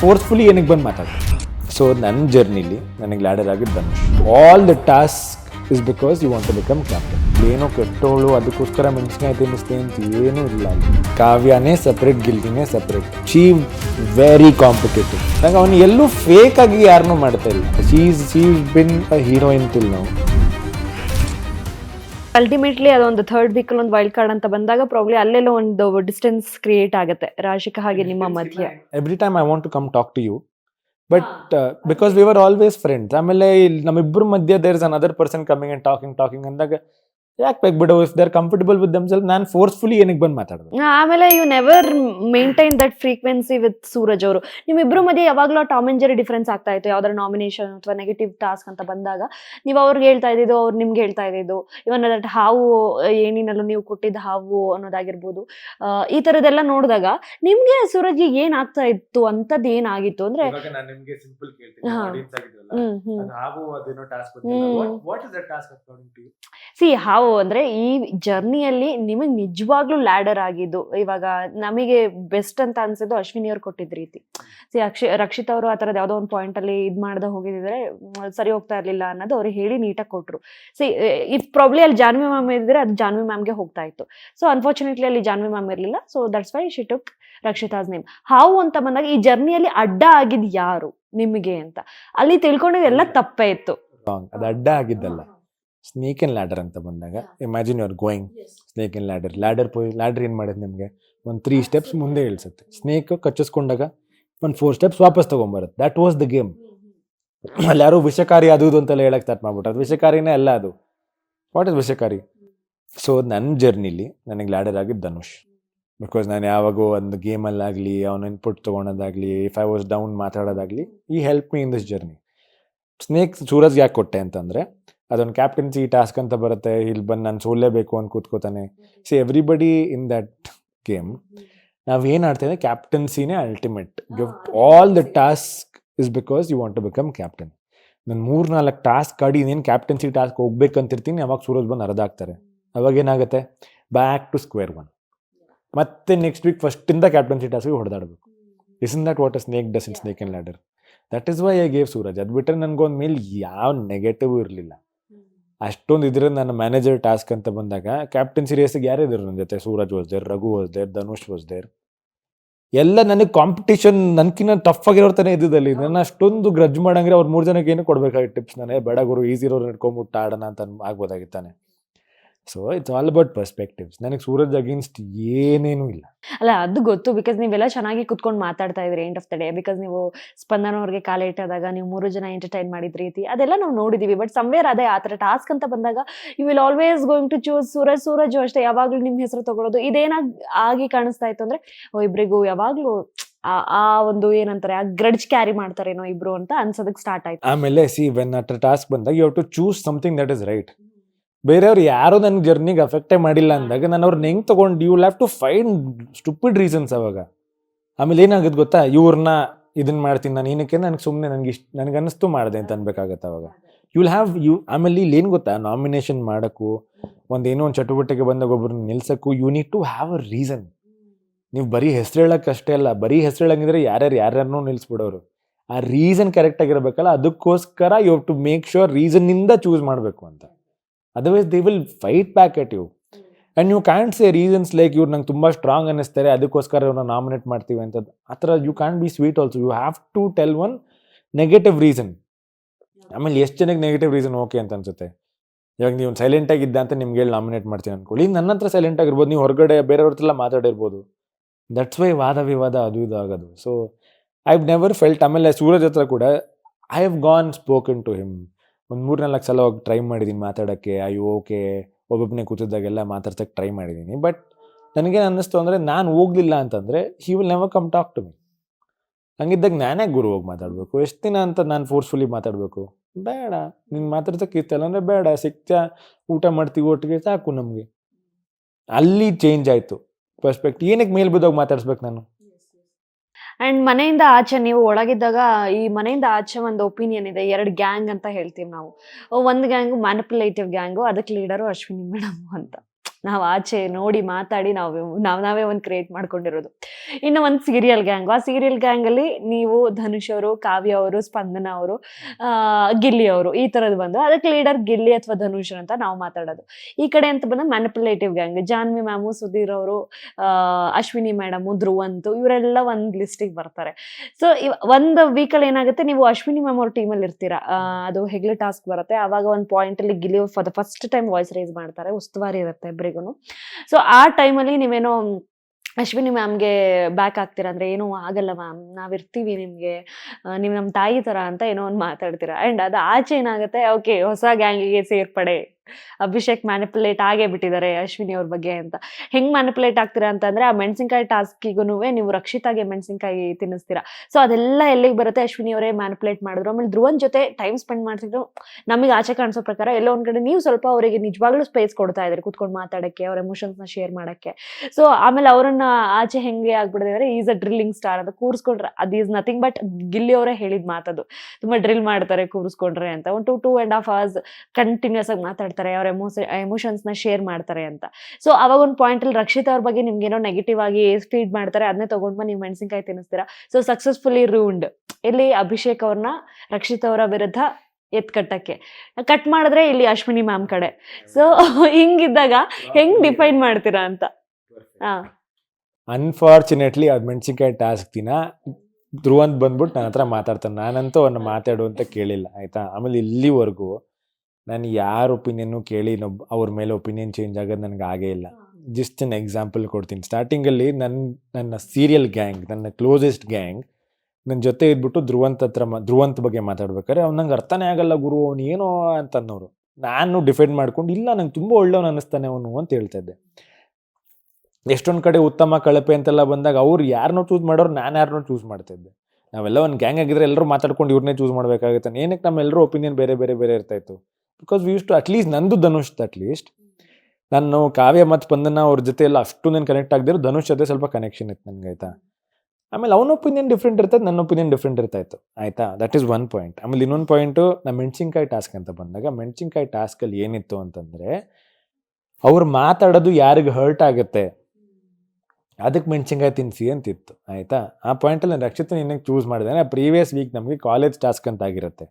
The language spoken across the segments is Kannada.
ಫೋರ್ಸ್ಫುಲಿ ಏನಕ್ಕೆ ಬಂದು ಮಾತಾಡ್ತಾರೆ ಸೊ ನನ್ನ ಜರ್ನಿಲಿ ನನಗೆ ಲ್ಯಾಡರ್ ಆಗಿದ್ದು ಬಂದು. All the task is because you want to become captain ಏನೋ ಕೆಟ್ಟೋಳು, ಅದಕ್ಕೋಸ್ಕರ ಮೆಣಸಿನ ತಿನ್ನಿಸ್ತೆ ಅಂತ ಏನೂ ಇಲ್ಲ. ಕಾವ್ಯನೇ ಸಪ್ರೇಟ್ ಗಿಲ್ದಿನೇ ಸಪ್ರೇಟ್ ಶೀ ವೆರಿ ಕಾಂಪಿಟೇಟಿವ್ ನಂಗೆ ಅವನು ಎಲ್ಲೂ ಫೇಕ್ ಆಗಿ ಯಾರನ್ನೂ ಮಾಡ್ತಾ ಇಲ್ಲ. She's she been a heroine till ನಾವು ಅಲ್ಟಿಮೇಟ್ಲಿ ಅದೊಂದು ಥರ್ಡ್ ವೀಕಲ್ ಒಂದು ವೈಲ್ಡ್ ಕಾರ್ಡ್ ಅಂತ ಬಂದಾಗ ಪ್ರಾಬ್ಲಿ ಅಲ್ಲೆಲ್ಲ ಒಂದು ಡಿಸ್ಟೆನ್ಸ್ ಕ್ರಿಯೇಟ್ ಆಗುತ್ತೆ. ರಾಶಿಕಾ ಹಾಗೆ ನಿಮ್ಮ ಮಧ್ಯ. Every time I want to come talk to you but because we are always friends ಆಮೇಲೆ ಇಲ್ಲಿ ನಮ್ಮಿಬ್ಬರ ಮಧ್ಯೆ there is another person coming and talking talking ಅಂದಾಗ ಯಾಕೆ ಬೇಕು ಬಿಡು? If they comfortable with themself ನಾನು ಫೋರ್ಸ್ಫುಲಿ ಏನಕ್ಕೆ ಬಂದು ಮಾತಾಡೋದು? ಆಮೇಲೆ you never maintain that frequency with Suraj ಅವರು. ನಿಮ್ಮಿಬ್ರು ಮಧ್ಯೆ ಯಾವಾಗಲೂ ಟಾಮ್ ಅಂಡ್ ಜೆರಿ ಡಿಫ್ರೆನ್ಸ್ ಆಗ್ತಾ ಇತ್ತು. ಯಾವ್ದಾರ ನಾಮಿನೇಷನ್ ಅಥವಾ ನೆಗೆಟಿವ್ ಟಾಸ್ಕ್ ಅಂತ ಬಂದಾಗ ನೀವು ಅವ್ರಿಗೆ ಹೇಳ್ತಾ ಇದ್ದಿದ್ದು ಅವ್ರು ನಿಮ್ಗೆ ಹೇಳ್ತಾ ಇದ್ದಿದ್ದು. ಇವನ್ ದಟ್ ಹಾವು ಏನಿನಲ್ಲ ನೀವು ಕೊಟ್ಟಿದ್ದ ಹಾವು ಅನ್ನೋದಾಗಿರ್ಬೋದು. ಈ ತರದೆಲ್ಲ ನೋಡಿದಾಗ ನಿಮ್ಗೆ ಸೂರಜ್ ಏನ್ ಆಗ್ತಾ ಇತ್ತು ಅಂತದ್ ಏನಾಗಿತ್ತು ಅಂದ್ರೆ ನಾನು ನಿಮಗೆ ಸಿಂಪಲ್ ಕೇಳ್ತೀನಿ. ಹಾ. audience ಆಗಿದ್ರಲ್ಲ, ಹ್ಮ್ ಹ್ಮ್. ಅದು ಹಾವು ಅದೇನೋ task hmm. What is the task according to see ಹಾವು ಅಂದ್ರೆ ಈ ಜರ್ನಿಯಲ್ಲಿ ನಿಮಗೆ ನಿಜವಾಗ್ಲೂ ಲ್ಯಾಡರ್ ಆಗಿದ್ದು. ಇವಾಗ ನಮಗೆ ಬೆಸ್ಟ್ ಅಂತ ಅನ್ಸಿದ್ದು ಅಶ್ವಿನಿ ಅವ್ರು ಕೊಟ್ಟಿದ್ದ ರೀತಿ. ಸಿ ಅಕ್ಷಿ, ರಕ್ಷಿತ್ ಅವರು ಆ ಥರದ್ದು ಯಾವುದೋ ಒಂದು ಪಾಯಿಂಟ್ ಅಲ್ಲಿ ಇದು ಮಾಡ್ದೆ ಹೋಗಿದ್ರೆ ಸರಿ ಹೋಗ್ತಾ ಇರ್ಲಿಲ್ಲ ಅನ್ನೋದು ಅವ್ರು ಹೇಳಿ ನೀಟಾಗಿ ಕೊಟ್ರು. ಸಿ ಈ ಪ್ರಾಬ್ಲಿ ಅಲ್ಲಿ ಜಾನ್ವಿ ಮ್ಯಾಮ್ ಇದ್ರೆ ಅದು ಜಾನ್ವಿ ಮ್ಯಾಮ್ಗೆ ಹೋಗ್ತಾ ಇತ್ತು. ಸೊ ಅನ್ಫಾರ್ಚುನೇಟ್ಲಿ ಅಲ್ಲಿ ಜಾನ್ವಿ ಮ್ಯಾಮ್ ಇರಲಿಲ್ಲ. So that's why she took Rakshita's name ಹಾವು ಅಂತ ಬಂದಾಗ ಈ ಜರ್ನಿಯಲ್ಲಿ ಅಡ್ಡ ಆಗಿದ್ ಯಾರು ನಿಮಗೆ ಅಂತ. ಅಲ್ಲಿ ತಿಳ್ಕೊಂಡಿದ್ದೆಲ್ಲ ತಪ್ಪೇ ಇತ್ತು. ಅದು ಅಡ್ಡ ಆಗಿದ್ದಲ್ಲ. ಸ್ನೇಕ್ ಅಂಡ್ ಲ್ಯಾಡರ್ ಅಂತ ಬಂದಾಗ imagine you are going snake and ladder ladder ಪೋಯ್ ladder ಏನು ಮಾಡೋದು ನಿಮಗೆ? ಒಂದು ತ್ರೀ ಸ್ಟೆಪ್ಸ್ ಮುಂದೆ ಇಳಿಸುತ್ತೆ. ಸ್ನೇಕ್ ಕಚ್ಚಿಸ್ಕೊಂಡಾಗ ಒಂದು ಫೋರ್ ಸ್ಟೆಪ್ಸ್ ವಾಪಸ್ ತೊಗೊಂಬರುತ್ತೆ. ದ್ಯಾಟ್ ವಾಸ್ ದ ಗೇಮ್ ಅಲ್ಲಿ ಯಾರೋ ವಿಷಕಾರಿ ಅದು ಇದು ಅಂತೆಲ್ಲ ಹೇಳಕ್ಕೆ ಸ್ಟಾರ್ಟ್ ಮಾಡ್ಬಿಟ್ರೆ. ಅದು ವಿಷಕಾರಿನೇ ಅಲ್ಲ ಅದು. ವಾಟ್ ಇಸ್ ವಿಷಕಾರಿ? ಸೊ ನನ್ನ ಜರ್ನಿಲಿ ನನಗೆ ಲ್ಯಾಡರ್ ಆಗಿದ್ದು ಧನುಷ್. ಬಿಕಾಸ್ ನಾನು ಯಾವಾಗೋ ಒಂದು ಗೇಮಲ್ಲಾಗಲಿ ಅವನ ಇನ್ಪುಟ್ ತೊಗೊಳೋದಾಗಲಿ ಇಫ್ ಐ ವಾಸ್ ಡೌನ್ ಮಾತಾಡೋದಾಗಲಿ ಈ help me in this journey snake ಸೂರಜ್ಗೆ ಯಾಕೆ ಕೊಟ್ಟೆ ಅಂತಂದರೆ ಅದೊಂದು ಕ್ಯಾಪ್ಟನ್ಸಿ ಟಾಸ್ಕ್ ಅಂತ ಬರುತ್ತೆ ಇಲ್ಲಿ ಬಂದು ನಾನು ಸೋಲೇಬೇಕು ಅಂತ ಕೂತ್ಕೋತಾನೆ. See everybody in that game ನಾವೇನು ಆಡ್ತೇವೆ ಕ್ಯಾಪ್ಟನ್ಸಿನೇ ultimate give all the task is because you want to become captain ನಾನು ಮೂರು ನಾಲ್ಕು ಟಾಸ್ಕ್ ಆಡಿ ಇನ್ನೇನು ಕ್ಯಾಪ್ಟನ್ಸಿ ಟಾಸ್ಕ್ ಹೋಗ್ಬೇಕಂತಿರ್ತೀನಿ ಅವಾಗ ಸೂರಜ್ ಬಂದು ಅರ್ದಾಗ್ತಾರೆ ಅವಾಗ ಏನಾಗುತ್ತೆ? ಬ್ಯಾಕ್ ಟು ಸ್ಕ್ವೇರ್ ಒನ್ ಮತ್ತೆ ನೆಕ್ಸ್ಟ್ ವೀಕ್ ಫಸ್ಟಿಂದ ಕ್ಯಾಪ್ಟನ್ಸಿ ಟಾಸ್ಕ್ಗೆ ಹೊಡೆದಾಡಬೇಕು. Is in that what a snake does in snake and ladder that is why I gave Suraj. ಅದು ಬಿಟ್ಟರೆ ನನಗೊಂದು ಮೇಲೆ ಯಾವ ನೆಗೆಟಿವ್ ಇರಲಿಲ್ಲ. ಅಷ್ಟೊಂದು ಇದ್ರೆ ನನ್ನ ಮ್ಯಾನೇಜರ್ ಟಾಸ್ಕ್ ಅಂತ ಬಂದಾಗ ಕ್ಯಾಪ್ಟನ್ ಸೀರಿಯಸ್ಗೆ ಯಾರಿದ್ರು ನನ್ನ ಜೊತೆ? ಸೂರಜ್ ವಸ್ದೇರ್ ರಘು ವಸ್ದೇರ್ ಧನುಷ್ ವಸ್ದೇರ್ ಎಲ್ಲ ನನಗೆ ಕಾಂಪಿಟೇಷನ್ ನನ್ಕಿನ್ನ ಟಫ್ ಆಗಿರೋ ತಾನೇ ಇದ್ದಿದ್ದಲ್ಲಿ. ನನ್ನ ಅಷ್ಟೊಂದು ಗ್ರಜ್ ಮಾಡಂಗ್ರೆ ಅವ್ರು ಮೂರು ಜನಕ್ಕೆ ಏನು ಕೊಡ್ಬೇಕಾಗಿತ್ತು ಟಿಪ್ಸ್ ನಾನೇ ಬೇಡ ಗುರು ಈಸಿ ಇರೋರು ಇಟ್ಕೊಂಡ್ಬಿಟ್ಟು ಆಡೋಣ ಅಂತ ಆಗ್ಬೋದಾಗಿತ್ತಾನೆ. So it's all about perspectives ನನಗೆ ಸೂರಜ್ ಅಗೇನ್ಸ್ಟ್ ಏನೇನು ಇಲ್ಲ. ಅಲ್ಲ ಅದು ಗೊತ್ತು ಬಿಕಾಸ್ ನೀವೆಲ್ಲ ಚೆನ್ನಾಗಿ ಕುತ್ಕೊಂಡು ಮಾತಾಡ್ತಾ ಇದ್ರಿ end of the day because ನೀವು ಸ್ಪಂದನ ಅವ್ರಿಗೆ ಕಾಲ ಇಟ್ಟಾದಾಗ ನೀವು ಮೂರು ಜನ ಎಂಟರ್ಟೈನ್ ಮಾಡಿದ ರೀತಿ ಅದೆಲ್ಲ ನಾವು ನೋಡಿದೀವಿ. ಬಟ್ ಸಮ್ವೇರ್ ಅದೇ ಆ ಥರ ಟಾಸ್ಕ್ ಅಂತ ಬಂದಾಗ you will always going to choose Suraj Suraj ಅಷ್ಟೇ. ಯಾವಾಗಲೂ ನಿಮ್ಮ ಹೆಸರು ತಗೊಳ್ಳೋದು ಇದೇನಾಗಿ ಆಗಿ ಕಾಣಿಸ್ತಾ ಇತ್ತು ಅಂದರೆ ಓ ಯಾವಾಗಲೂ ಆ- ಆ ಒಂದು ಏನಂತಾರೆ ಆ ಗ್ರಡ್ಜ್ ಕ್ಯಾರಿ ಮಾಡ್ತಾರೇನೋ ಇಬ್ರು ಅಂತ ಅನ್ಸೋದಕ್ಕೆ ಸ್ಟಾರ್ಟ್ ಆಯ್ತು. ಆಮೇಲೆ ಸಿ ವೆನ್ ಅಟ್ ಟಾಸ್ಕ್ ಬಂದಾಗ you have to choose something that is right ಬೇರೆಯವ್ರು ಯಾರು ನನ್ನ ಜರ್ನಿಗೆ ಅಫೆಕ್ಟೇ ಮಾಡಿಲ್ಲ ಅಂದಾಗ ನಾನು ಅವ್ರನ್ನ ಹೆಂಗೆ ತೊಗೊಂಡು you have to find stupid reasons ಅವಾಗ. ಆಮೇಲೆ ಏನಾಗುತ್ತೆ ಗೊತ್ತಾ? ಇವ್ರನ್ನ ಇದನ್ನ ಮಾಡ್ತೀನಿ ನಾನು ಏನಕ್ಕೆ ನನಗೆ ಸುಮ್ಮನೆ ನನಗೆ ಇಷ್ಟ, ನನಗೆ ಅನ್ನಿಸ್ತು ಮಾಡಿದೆ ಅಂತ ಅನ್ಬೇಕಾಗತ್ತೆ ಅವಾಗ. ಯು ವಿಲ್ ಹ್ಯಾವ್ ಯು ಆಮೇಲೆ ಇಲ್ಲಿ ಏನು ಗೊತ್ತಾ? ನಾಮಿನೇಷನ್ ಮಾಡೋಕ್ಕೂ, ಒಂದು ಏನೋ ಒಂದು ಚಟುವಟಿಕೆ ಬಂದಾಗ ಒಬ್ಬರನ್ನ ನಿಲ್ಸೋಕ್ಕೂ you need to have a reason ನೀವು ಬರೀ ಹೆಸರು ಹೇಳೋಕ್ಕೆ ಅಷ್ಟೇ ಅಲ್ಲ, ಬರೀ ಹೆಸರು ಹೇಳಂಗಿದ್ರೆ ಯಾರ್ಯಾರು ಯಾರ್ಯಾರನ್ನೂ ನಿಲ್ಲಿಸ್ಬಿಡೋರು ಆ ರೀಸನ್ ಕರೆಕ್ಟಾಗಿರಬೇಕಲ್ಲ ಅದಕ್ಕೋಸ್ಕರ you have to make sure ರೀಸನ್ನಿಂದ choose ಮಾಡಬೇಕು ಅಂತ. Otherwise they will fight back at you and you can't say reasons like ಇವ್ರು ನಂಗೆ ತುಂಬ ಸ್ಟ್ರಾಂಗ್ ಅನ್ನಿಸ್ತಾರೆ ಅದಕ್ಕೋಸ್ಕರ ಇವ್ರನ್ನ ನಾಮಿನೇಟ್ ಮಾಡ್ತೀವಿ ಅಂತ ಆ ಥರ you can be sweet also you have to tell one negative reason ಆಮೇಲೆ ಎಷ್ಟು ಜನಕ್ಕೆ ನೆಗೆಟಿವ್ ರೀಸನ್ ಓಕೆ ಅಂತ ಅನ್ಸುತ್ತೆ. ಇವಾಗ ನೀವು ಸೈಲೆಂಟ್ ಆಗಿದ್ದೆ ಅಂತ ನಿಮ್ಗೆ ಹೇಳಿ ನಾಮಿನೇಟ್ ಮಾಡ್ತೀನಿ ಅನ್ಕೊಳ್ಳಿ. ಈಗ ನನ್ನ ಹತ್ರ ಸೈಲೆಂಟ್ ಆಗಿರ್ಬೋದು. ನೀವು ಹೊರಗಡೆ ಬೇರೆಯವ್ರ ಹತ್ರ ಎಲ್ಲ ಮಾತಾಡಿರ್ಬೋದು. ದಟ್ಸ್ ವೈ ವಾದ ವಿವಾದ ಅದು ಇದು ಆಗೋದು. ಸೊ ಐ ನೆವರ್ ಫೆಲ್ಟ್ ಆಮೇಲೆ ಸೂರಜ್ ಹತ್ರ ಕೂಡ I have gone spoken to him ಒಂದು ಮೂರು ನಾಲ್ಕು ಸಲ ಹೋಗಿ ಟ್ರೈ ಮಾಡಿದ್ದೀನಿ ಮಾತಾಡೋಕ್ಕೆ, ಅಯ್ಯೋ, ಓಕೆ. ಒಬ್ಬೊಬ್ಬನೇ ಕೂತಿದ್ದಾಗೆಲ್ಲ ಮಾತಾಡ್ಸಕ್ಕೆ ಟ್ರೈ ಮಾಡಿದ್ದೀನಿ ಬಟ್ ನನಗೇನು ಅನ್ನಿಸ್ತು ಅಂದರೆ ನಾನು ಹೋಗ್ಲಿಲ್ಲ ಅಂತಂದರೆ he will never come talk to me ಹಂಗಿದ್ದಾಗ ನಾನೇ ಗುರು ಹೋಗಿ ಮಾತಾಡಬೇಕು. ಎಷ್ಟು ದಿನ ಅಂತ ನಾನು ಫೋರ್ಸ್ಫುಲಿ ಮಾತಾಡಬೇಕು? ಬೇಡ. ನೀನು ಮಾತಾಡ್ಸಕ್ಕೆ ಇತ್ತಲ್ಲ ಅಂದರೆ ಬೇಡ. ಸಿಕ್ತಾ ಊಟ ಮಾಡ್ತೀವಿ ಒಟ್ಟಿಗೆ, ಸಾಕು ನಮಗೆ. ಅಲ್ಲಿ ಚೇಂಜ್ ಆಯಿತು. ಪರ್ಸ್ಪೆಕ್ಟ್ ಏನಕ್ಕೆ ಮೇಲೆ ಬಿದ್ದೋಗಿ ಮಾತಾಡ್ಸ್ಬೇಕು ನಾನು? ಅಂಡ್ ಮನೆಯಿಂದ ಆಚೆ, ನೀವು ಒಳಗಿದ್ದಾಗ ಈ ಮನೆಯಿಂದ ಆಚೆ ಒಂದು ಒಪಿನಿಯನ್ ಇದೆ, ಎರಡು ಗ್ಯಾಂಗ್ ಅಂತ ಹೇಳ್ತೀವಿ ನಾವು. ಒಂದು ಗ್ಯಾಂಗು ಮ್ಯಾನಿಪುಲೇಟಿವ್ ಗ್ಯಾಂಗು ಅದಕ್ಕೆ ಲೀಡರು ಅಶ್ವಿನಿ ಮೇಡಮ್ ಅಂತ. ನಾವು ಆಚೆ ನೋಡಿ ಮಾತಾಡಿ ನಾವು ನಾವ್ ನಾವೇ ಒಂದು ಕ್ರಿಯೇಟ್ ಮಾಡ್ಕೊಂಡಿರೋದು. ಇನ್ನು ಒಂದು ಸೀರಿಯಲ್ ಗ್ಯಾಂಗ್ ಆ ಸೀರಿಯಲ್ ಗ್ಯಾಂಗ್ ಅಲ್ಲಿ ನೀವು ಧನುಷ್ ಅವರು, ಕಾವ್ಯ ಅವರು, ಸ್ಪಂದನ ಅವರು ಗಿಲ್ಲಿ ಅವರು ಈ ತರದ್ ಬಂದು ಅದಕ್ಕೆ ಲೀಡರ್ ಗಿಲ್ಲಿ ಅಥವಾ ಧನುಷ್ ಅಂತ ನಾವು ಮಾತಾಡೋದು. ಈ ಕಡೆ ಅಂತ ಬಂದ manipulative gang Janhvi ma'am, Sudheer ಅವರು ಅಶ್ವಿನಿ ಮೇಡಮು, ಧ್ರುವಂತು ಇವರೆಲ್ಲ ಒಂದ್ ಲಿಸ್ಟಿಗೆ ಬರ್ತಾರೆ. ಸೊ ಒಂದು ವೀಕಲ್ಲಿ ಏನಾಗುತ್ತೆ, ನೀವು ಅಶ್ವಿನಿ ಮ್ಯಾಮ್ ಅವ್ರ ಟೀಮಲ್ಲಿ ಇರ್ತೀರಾ ಅದು ಹೆಗ್ಲೆ ಟಾಸ್ಕ್ ಬರುತ್ತೆ. ಆವಾಗ ಒಂದು ಪಾಯಿಂಟ್ ಅಲ್ಲಿ Gilli for the first time voice raise ಮಾಡ್ತಾರೆ, ಉಸ್ತುವಾರಿ ಇರುತ್ತೆ ಇಬ್ಬರಿಗೂ ಸೊ ಆ ಟೈಮಲ್ಲಿ ನೀವೇನೋ ಅಶ್ವಿನಿ ಮ್ಯಾಮ್ಗೆ ಬ್ಯಾಕ್ ಆಗ್ತೀರಾ ಅಂದ್ರೆ ಏನೂ ಆಗಲ್ಲ ಮ್ಯಾಮ್, ನಾವಿರ್ತೀವಿ ನಿಮಗೆ ನೀವು ನಮ್ಮ ತಾಯಿ ತರ ಅಂತ ಏನೋ ಒಂದು ಮಾತಾಡ್ತೀರಾ? ಆ್ಯಂಡ್ ಅದು ಆಚೆ ಏನಾಗುತ್ತೆ? ಓಕೆ, ಹೊಸ ಗ್ಯಾಂಗಿಗೆ ಸೇರ್ಪಡೆ. ಅಭಿಷೇಕ್ ಮ್ಯಾನಿಪುಲೇಟ್ ಆಗೇ ಬಿಟ್ಟಿದ್ದಾರೆ ಅಶ್ವಿನಿ ಅವ್ರ ಬಗ್ಗೆ ಅಂತ. ಹೆಂಗ್ ಮ್ಯಾನಿಪುಲೇಟ್ ಆಗ್ತೀರಾ ಅಂತಂದ್ರೆ ಆ ಮೆಣಸಿನ್ಕಾಯಿ ಟಾಸ್ಕಿಗೂ ನೀವು ರಕ್ಷಿತಾಗೆ ಮೆಣಸಿನ್ಕಾಯಿ ತಿನ್ನಿಸ್ತೀರಾ. ಸೊ ಅದೆಲ್ಲ ಎಲ್ಲಿಗೆ ಬರುತ್ತೆ ಅಶ್ವಿನಿ ಅವರೇ ಮ್ಯಾನಿಪುಲೇಟ್ ಮಾಡಿದ್ರು. ಆಮೇಲೆ ಧ್ರುವನ್ ಜೊತೆ ಟೈಮ್ ಸ್ಪೆಂಡ್ ಮಾಡ್ತಿದ್ರು. ನಮಗೆ ಆಚೆ ಕಾಣಿಸೋ ಪ್ರಕಾರ ಎಲ್ಲೋ ಒಂದ್ ಕಡೆ ನೀವು ಸ್ವಲ್ಪ ಅವರಿಗೆ ನಿಜವಾಗ್ಲೂ ಸ್ಪೇಸ್ ಕೊಡ್ತಾ ಇದ್ರಿ ಕುತ್ಕೊಂಡು ಮಾತಾಡಕ್ಕೆ, ಅವ್ರ ಎಮೋಷನ್ಸ್ನ ಶೇರ್ ಮಾಡಕ್ಕೆ. ಸೊ ಆಮೇಲೆ ಅವರನ್ನ ಆಚೆ ಹೆಂಗೆ ಆಗ್ಬಿಡಿದ್ರೆ ಈಸ್ ಅ ಡ್ರಿಲ್ಲಿಂಗ್ ಸ್ಟಾರ್ ಅಂತ ಕೂರಿಸ್ಕೊಂಡ್ರೆ. ಅದ್ ಈಸ್ ನಥಿಂಗ್ ಬಟ್ ಗಿಲ್ಲಿ ಅವರೇ ಹೇಳಿದ ಮಾತದು. ತುಂಬಾ ಡ್ರಿಲ್ ಮಾಡ್ತಾರೆ ಕೂರಿಸ್ಕೊಂಡ್ರೆ ಅಂತ. ಒಂದು to two and half hours continuous ಆಗಿ ಮಾತಾಡ್ತಾರೆ ಅವ್ರ ಎಮೋಸ್ ಎಮೋಷನ್ಸ್ನ ಶೇರ್ ಮಾಡ್ತಾರೆ ಅಂತ. ಸೊ ಅವಾಗ ಒಂದು ಪಾಯಿಂಟ್ ಅಲ್ಲಿ ರಕ್ಷಿತ್ ಅವ್ರ ಬಗ್ಗೆ ನಿಮ್ಗೆ ಏನೋ ನೆಗೆಟಿವ್ ಆಗಿ ಫೀಡ್ ಮಾಡ್ತಾರೆ ಅದನ್ನೇ ತಗೊಂಡ್ ಬಂದು ನೀವು ಮೆಣಸಿನ್ಕಾಯಿ ತಿನ್ನಿಸ್ತೀರಾ? ಸೊ ಸಕ್ಸಸ್ಫುಲಿ ರೂಂಡ್ ಇಲ್ಲಿ ಅಭಿಷೇಕ್ ಅವ್ರನ್ನ ರಕ್ಷಿತ್ ಅವರ ವಿರುದ್ಧ ಎತ್ ಕಟ್ಟಕ್ಕೆ ಕಟ್ ಮಾಡಿದ್ರೆ ಇಲ್ಲಿ ಅಶ್ವಿನಿ ಮ್ಯಾಮ್ ಕಡೆ. ಸೊ ಹಿಂಗಿದ್ದಾಗ ಹೆಂಗ್ ಡಿಫೈನ್ ಮಾಡ್ತೀರಾ ಅಂತ? ಅನ್ಫಾರ್ಚುನೇಟ್ಲಿ ಅದು ಮೆಣಸಿನ್ಕಾಯಿ ಟಾಸ್ಕ್ ದಿನ ಧ್ರುವಂತ್ ಬಂದ್ಬಿಟ್ಟು ನನ್ನ ಹತ್ರ ಮಾತಾಡ್ತಾನೆ. ನಾನಂತೂ ಅವನ್ನ ಮಾತಾಡು ಅಂತ ಕೇಳಿಲ್ಲ, ಆಯ್ತಾ? ಆಮೇಲೆ ಇಲ್ಲಿವರೆಗೂ ನಾನು ಯಾರ ಒಪಿನಿಯನ್ನು ಕೇಳಿ ಇನ್ನೊಬ್ಬ ಅವ್ರ ಮೇಲೆ ಒಪಿನಿಯನ್ ಚೇಂಜ್ ಆಗೋದು ನನಗೆ ಆಗೇ ಇಲ್ಲ. ಜಸ್ಟ್ ನಾನು ಎಕ್ಸಾಂಪಲ್ ಕೊಡ್ತೀನಿ. ಸ್ಟಾರ್ಟಿಂಗಲ್ಲಿ ನನ್ನ ನನ್ನ ಸೀರಿಯಲ್ ಗ್ಯಾಂಗ್ ನನ್ನ ಕ್ಲೋಸೆಸ್ಟ್ ಗ್ಯಾಂಗ್ ನನ್ನ ಜೊತೆ ಇದ್ಬಿಟ್ಟು ಧ್ರುವಂತ್ ಹತ್ರ ಮಾ- ಧ್ರುವಂತ್ ಬಗ್ಗೆ ಮಾತಾಡ್ಬೇಕಾದ್ರೆ ಅವ್ನು ನಂಗೆ ಅರ್ಥನೇ ಆಗಲ್ಲ ಗುರು ಅವ್ನು ಏನೋ ಅಂತ ಅನ್ನೋರು ನಾನು ಡಿಫೆಂಡ್ ಮಾಡ್ಕೊಂಡು ಇಲ್ಲ ನಂಗೆ ತುಂಬ ಒಳ್ಳೆಯವನು ಅನ್ನಿಸ್ತಾನೆ ಅವನು ಅಂತ ಹೇಳ್ತಾ ಇದ್ದೆ. ಎಷ್ಟೊಂದು ಕಡೆ ಉತ್ತಮ ಕಳಪೆ ಅಂತೆಲ್ಲ ಬಂದಾಗ ಅವ್ರು ಯಾರನ್ನೋ ಚೂಸ್ ಮಾಡೋರು ನಾನು ಯಾರನ್ನೋ ಚೂಸ್ ಮಾಡ್ತಾ ಇದ್ದೆ. ನಾವೆಲ್ಲ ಒಂದು ಗ್ಯಾಂಗ್ ಆಗಿದ್ರೆ ಎಲ್ಲರೂ ಮಾತಾಡ್ಕೊಂಡು ಇವ್ರನ್ನೇ ಚೂಸ್ ಮಾಡಬೇಕಾಗುತ್ತೆ. ಏನಕ್ಕೆ ನಮ್ಮೆಲ್ಲರೂ ಒಪಿನಿಯನ್ ಬೇರೆ ಬೇರೆ ಬೇರೆ ಇರ್ತಾ ಇತ್ತು. Because we used to at least ನಂದು ಧನುಷ್ ಅಟ್ಲೀಸ್ಟ್ ನಾನು ಕಾವ್ಯ ಮತ್ತು ಸ್ಪಂದನ ಅವ್ರ ಜೊತೆ ಎಲ್ಲ ಅಷ್ಟು ನಾನು ಕನೆಕ್ಟ್ ಆಗದಿರೋ ಧನುಷ್ ಜೊತೆ ಸ್ವಲ್ಪ ಕನೆಕ್ಷನ್ ಇತ್ತು ನನಗೆ ಆಯ್ತಾ? ಆಮೇಲೆ ಅವನ ಒಪಿನಿಯನ್ ಡಿಫ್ರೆಂಟ್ ಇರ್ತದೆ ನನ್ನ ಒಪಿನಿಯನ್ ಡಿಫ್ರೆಂಟ್ ಇರ್ತಾಯಿತ್ತು ಆಯ್ತಾ? ದಟ್ ಈಸ್ ಒನ್ ಪಾಯಿಂಟ್ ಆಮೇಲೆ ಇನ್ನೊಂದು ಪಾಯಿಂಟು ನಾನು ಮೆಣಸಿನ್ಕಾಯಿ ಟಾಸ್ಕ್ ಅಂತ ಬಂದಾಗ, ಮೆಣಸಿನ್ಕಾಯಿ ಟಾಸ್ಕಲ್ಲಿ ಏನಿತ್ತು ಅಂತಂದರೆ, ಅವ್ರು ಮಾತಾಡೋದು ಯಾರಿಗೆ ಹರ್ಟ್ ಆಗುತ್ತೆ ಅದಕ್ಕೆ ಮೆಣಸಿನ್ಕಾಯಿ ತಿನ್ನಿಸಿ ಅಂತಿತ್ತು, ಆಯಿತಾ? ಆ ಪಾಯಿಂಟಲ್ಲಿ ನಾನು ರಕ್ಷಿತ ನಿನ್ನಗೆ ಚೂಸ್ ಮಾಡಿದೆ. ಪ್ರೀವಿಯಸ್ ವೀಕ್ ನಮಗೆ ಕಾಲೇಜ್ ಟಾಸ್ಕ್ ಅಂತ ಆಗಿರುತ್ತೆ.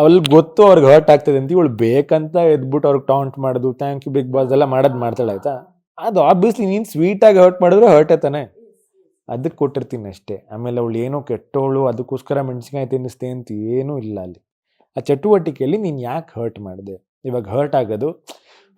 ಅಲ್ಲಿ ಗೊತ್ತು ಅವ್ರಿಗೆ ಹರ್ಟ್ ಆಗ್ತದೆ ಅಂತ ಇವಳು ಬೇಕಂತ ಎದ್ಬಿಟ್ಟು ಅವ್ರಿಗೆ ಟಾಂಟ್ ಮಾಡೋದು ಥ್ಯಾಂಕ್ ಯು ಬಿಗ್ ಬಾಸ್ ಎಲ್ಲ ಮಾಡೋದು ಮಾಡ್ತಾಳೆ, ಆಯ್ತಾ? ಅದು ಆಬ್ವಿಯಸ್ಲಿ ನೀನು ಸ್ವೀಟಾಗಿ ಹರ್ಟ್ ಮಾಡಿದ್ರೆ ಹರ್ಟ್ ಆಯ್ತಾನೆ ಅದಕ್ಕೆ ಕೊಟ್ಟಿರ್ತೀನಿ ಅಷ್ಟೇ. ಆಮೇಲೆ ಅವಳು ಏನೋ ಕೆಟ್ಟವಳು ಅದಕ್ಕೋಸ್ಕರ ಮೆಣಸಿನ್ಕಾಯಿ ತಿನ್ನಿಸ್ತೆ ಅಂತ ಏನೂ ಇಲ್ಲ ಅಲ್ಲಿ. ಆ ಚಟುವಟಿಕೆಯಲ್ಲಿ ನೀನು ಯಾಕೆ ಹರ್ಟ್ ಮಾಡಿದೆ? ಇವಾಗ ಹರ್ಟ್ ಆಗೋದು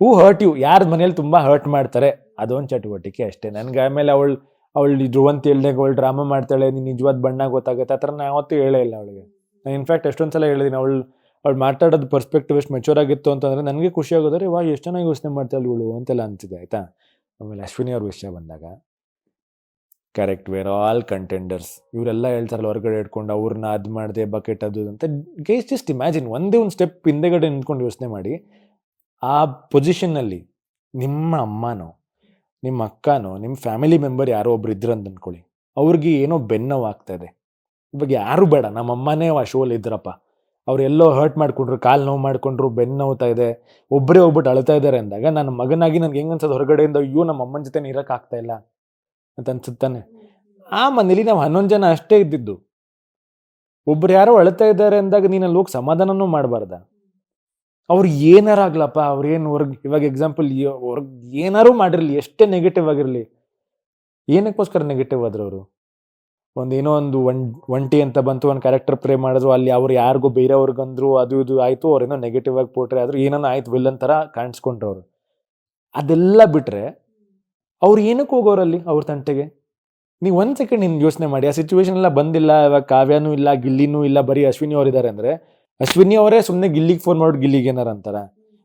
ಹೂ ಹರ್ಟ್ ಯು ಯಾರ ಮನೇಲಿ ತುಂಬ ಹರ್ಟ್ ಮಾಡ್ತಾರೆ? ಅದೊಂದು ಚಟುವಟಿಕೆ ಅಷ್ಟೇ. ನನಗೆ ಆಮೇಲೆ ಅವಳು ಅವಳು ಜುವಂತ್ ಹೇಳಿದಾಗ ಅವಳು ಡ್ರಾಮಾ ಮಾಡ್ತಾಳೆ, ನೀನು ನಿಜವಾದ ಬಣ್ಣ ಗೊತ್ತಾಗುತ್ತೆ, ಆ ಥರ ನಾನು ಯಾವತ್ತೂ ಹೇಳೇ ಇಲ್ಲ ಅವಳಿಗೆ. ನಾನು ಇನ್ಫ್ಯಾಕ್ಟ್ ಎಷ್ಟೊಂದು ಸಲ ಹೇಳಿದ್ದೀನಿ ಅವಳು, ಅವ್ಳು ಮಾತಾಡೋದು ಪರ್ಸ್ಪೆಕ್ಟಿವ್ ಎಷ್ಟು ಮೆಚೂರ್ ಆಗಿತ್ತು ಅಂತಂದರೆ ನನಗೆ ಖುಷಿ ಆಗೋದ್ರೆ ವಾ ಎಷ್ಟು ಚೆನ್ನಾಗಿ ಯೋಚನೆ ಮಾಡ್ತಾಳೆ ಇವಳು ಅಂತೆಲ್ಲ ಅನ್ಸಿದೆ, ಆಯಿತಾ? ಆಮೇಲೆ ಅಶ್ವಿನಿ ಅವ್ರ ವಿಷಯ ಬಂದಾಗ ಕರೆಕ್ಟ್ ವೇರ್ ಆಲ್ ಕಂಟೆಂಡರ್ಸ್ ಇವರೆಲ್ಲ ಹೇಳ್ತಾರಲ್ಲ, ಹೊರಗಡೆ ಇಟ್ಕೊಂಡು ಅವ್ರನ್ನ ಅದು ಮಾಡಿದೆ ಬಕೆಟ್ ಅದು ಅಂತ. ಗೇಸ್ ಜಸ್ಟ್ ಇಮ್ಯಾಜಿನ್ ಒಂದೇ ಒಂದು ಸ್ಟೆಪ್ ಹಿಂದೆಗಡೆ ನಿಂತ್ಕೊಂಡು ಯೋಚನೆ ಮಾಡಿ, ಆ ಪೊಸಿಷನ್ನಲ್ಲಿ ನಿಮ್ಮ ಅಮ್ಮನೋ, ನಿಮ್ಮ ಅಕ್ಕನೋ, ನಿಮ್ಮ ಫ್ಯಾಮಿಲಿ ಮೆಂಬರ್ ಯಾರೋ ಒಬ್ರು ಇದ್ರು ಅಂತ ಅಂದ್ಕೊಳ್ಳಿ ಅವ್ರಿಗೆ ಏನೋ ಬೆನ್ನೋವು ಆಗ್ತಾ ಇದೆ. ಇವಾಗ ಯಾರು ಬೇಡ. ನಮ್ಮ ಅಮ್ಮನೇ ಆ ಶೋಲಿ ಇದ್ರಪ್ಪ ಅವ್ರು ಎಲ್ಲೋ ಹರ್ಟ್ ಮಾಡ್ಕೊಂಡ್ರು, ಕಾಲು ನೋವು ಮಾಡ್ಕೊಂಡ್ರು, ಬೆನ್ನು ನೋವ್ತಾ ಇದೆ ಒಬ್ಬರೇ ಹೋಗ್ಬಿಟ್ಟು ಅಳ್ತಾ ಇದ್ದಾರೆ ಅಂದಾಗ ನನ್ನ ಮಗನಾಗಿ ನನಗೆ ಹೆಂಗೆ ಅನ್ಸೋದು? ಹೊರಗಡೆಯಿಂದ ಅಯ್ಯೋ, ನಮ್ಮ ಅಮ್ಮನ ಜೊತೆ ಇರೋಕ್ಕಾಗ್ತಾ ಇಲ್ಲ ಅಂತ ಅನ್ಸುತ್ತಾನೆ. ಆ ಮನೇಲಿ ನಾವು ಹನ್ನೊಂದು ಜನ ಅಷ್ಟೇ ಇದ್ದಿದ್ದು. ಒಬ್ರು ಯಾರೋ ಅಳ್ತಾ ಇದ್ದಾರೆ ಅಂದಾಗ ನೀನು ಅಲ್ಲಿ ಹೋಗಿ ಸಮಾಧಾನನೂ ಮಾಡಬಾರ್ದ. ಅವ್ರು ಏನಾರಾಗ್ಲಪ್ಪ ಅವ್ರೇನು ಹೊರ್ಗ್, ಇವಾಗ ಎಕ್ಸಾಂಪಲ್ ಹೊರ್ಗ್ ಏನಾರು ಮಾಡಿರಲಿ, ಎಷ್ಟೇ ನೆಗೆಟಿವ್ ಆಗಿರಲಿ, ಏನಕ್ಕೋಸ್ಕರ ನೆಗೆಟಿವ್ ಆದ್ರು ಒಂದು ಏನೋ ಒಂದು ಒನ್, ಒಂಟಿ ಅಂತ ಬಂತು, ಒಂದು ಕ್ಯಾರೆಕ್ಟರ್ ಪ್ರೇ ಮಾಡಿದ್ರು, ಅಲ್ಲಿ ಅವ್ರು ಯಾರಿಗೋ ಬೇರೆಯವ್ರಿಗಂದ್ರು ಅದು ಇದು ಆಯಿತು ಅವ್ರೇನೋ ನೆಗೆಟಿವ್ ಆಗಿ ಪೋಟ್ರೆ ಆದರೂ ಏನೋ ಆಯ್ತು ವಿಲ್ಲನ್ ಥರ ಕಾಣಿಸ್ಕೊಂಡ್ರು ಅವರು ಅದೆಲ್ಲ ಬಿಟ್ಟರೆ ಅವ್ರು ಏನಕ್ಕೆ ಹೋಗೋರಲ್ಲಿ ಅವ್ರ ತಂಟೆಗೆ? ನೀವು ಒಂದು ಸೆಕೆಂಡ್ ನಿಮ್ಮ ಯೋಚನೆ ಮಾಡಿ, ಆ ಸಿಚುವೇಶನ್ ಎಲ್ಲ ಬಂದಿಲ್ಲ, ಇವಾಗ ಕಾವ್ಯನೂ ಇಲ್ಲ, ಗಿಲ್ಲಿನೂ ಇಲ್ಲ, ಬರೀ ಅಶ್ವಿನಿ ಅವ್ರು ಇದ್ದಾರೆ ಅಂದರೆ, ಅಶ್ವಿನಿ ಅವರೇ ಸುಮ್ಮನೆ ಗಿಲ್ಲಿಗೆ ಫೋನ್ ಮಾಡ್ಬಿಟ್ಟು ಗಿಲ್ಲಿಗೆ ಏನಾರ ಅಂತಾರೆ,